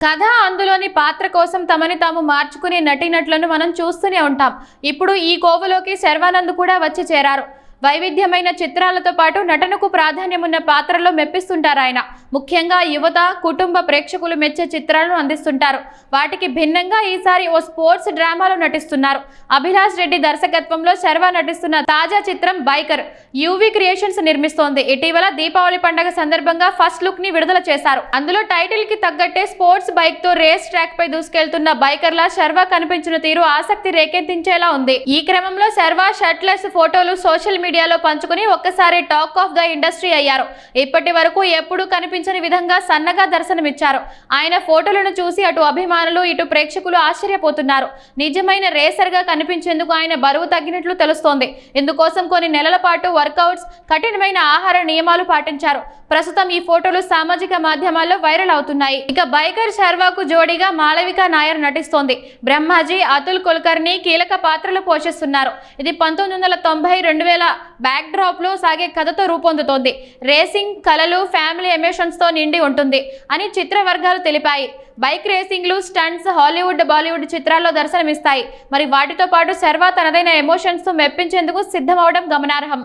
కథ అందులోని పాత్ర కోసం తమని తాము మార్చుకునే నటీనటులను మనం చూస్తూనే ఉంటాం. ఇప్పుడు ఈ కోవలోకి శర్వానంద్ కూడా వచ్చి చేరారు. వైవిధ్యమైన చిత్రాలతో పాటు నటనకు ప్రాధాన్యమున్న పాత్రలో మెప్పిస్తుంటారు ఆయన. ముఖ్యంగా యువత కుటుంబ ప్రేక్షకులు మెచ్చే చిత్రాలను అందిస్తుంటారు. వాటికి భిన్నంగా ఈసారి ఓ స్పోర్ట్స్ డ్రామాలో నటిస్తున్నారు. అభిలాష్ రెడ్డి దర్శకత్వంలో శర్వా నటిస్తున్న తాజా చిత్రం బైకర్ యూవి క్రియేషన్స్ నిర్మిస్తోంది. ఇటీవల దీపావళి పండుగ సందర్భంగా ఫస్ట్ లుక్ని విడుదల చేశారు. అందులో టైటిల్కి తగ్గట్టే స్పోర్ట్స్ బైక్తో రేస్ ట్రాక్ పై దూసుకెళ్తున్న బైకర్లా శర్వా కనిపించిన తీరు ఆసక్తి రేకెత్తించేలా ఉంది. ఈ క్రమంలో శర్వా షర్ట్లెస్ ఫోటోలు సోషల్ మీడియా మీడియాలో పంచుకుని ఒక్కసారి టాక్ ఆఫ్ ద ఇండస్ట్రీ అయ్యారు. ఇప్పటి వరకు ఎప్పుడూ కనిపించని విధంగా సన్నగా దర్శనమిచ్చారు. ఆయన ఫోటోలను చూసి అటు అభిమానులు ఇటు ప్రేక్షకులు ఆశ్చర్యపోతున్నారు. నిజమైన రేసర్గా కనిపించేందుకు ఆయన బరువు తగ్గినట్లు తెలుస్తోంది. ఇందుకోసం కొన్ని నెలల పాటు వర్కౌట్స్ కఠినమైన ఆహార నియమాలు పాటించారు. ప్రస్తుతం ఈ ఫోటోలు సామాజిక మాధ్యమాల్లో వైరల్ అవుతున్నాయి. ఇక బైకర్ శర్వాకు జోడీగా మాళవిక నాయర్ నటిస్తోంది. బ్రహ్మాజీ అతుల్ కుల్కర్ని కీలక పాత్రలు పోషిస్తున్నారు. ఇది పంతొమ్మిది వందల తొంభై రెండు వేల బ్యాక్ డ్రాప్లో సాగే కథతో రూపొందుతోంది. రేసింగ్ కళలు ఫ్యామిలీ ఎమోషన్స్తో నిండి ఉంటుంది అని చిత్ర వర్గాలు తెలిపాయి. బైక్ రేసింగ్లు స్టంట్స్ హాలీవుడ్ బాలీవుడ్ చిత్రాల్లో దర్శనమిస్తాయి. మరి వాటితో పాటు శర్వా తనదైన ఎమోషన్స్ మెప్పించేందుకు సిద్ధమవడం గమనార్హం.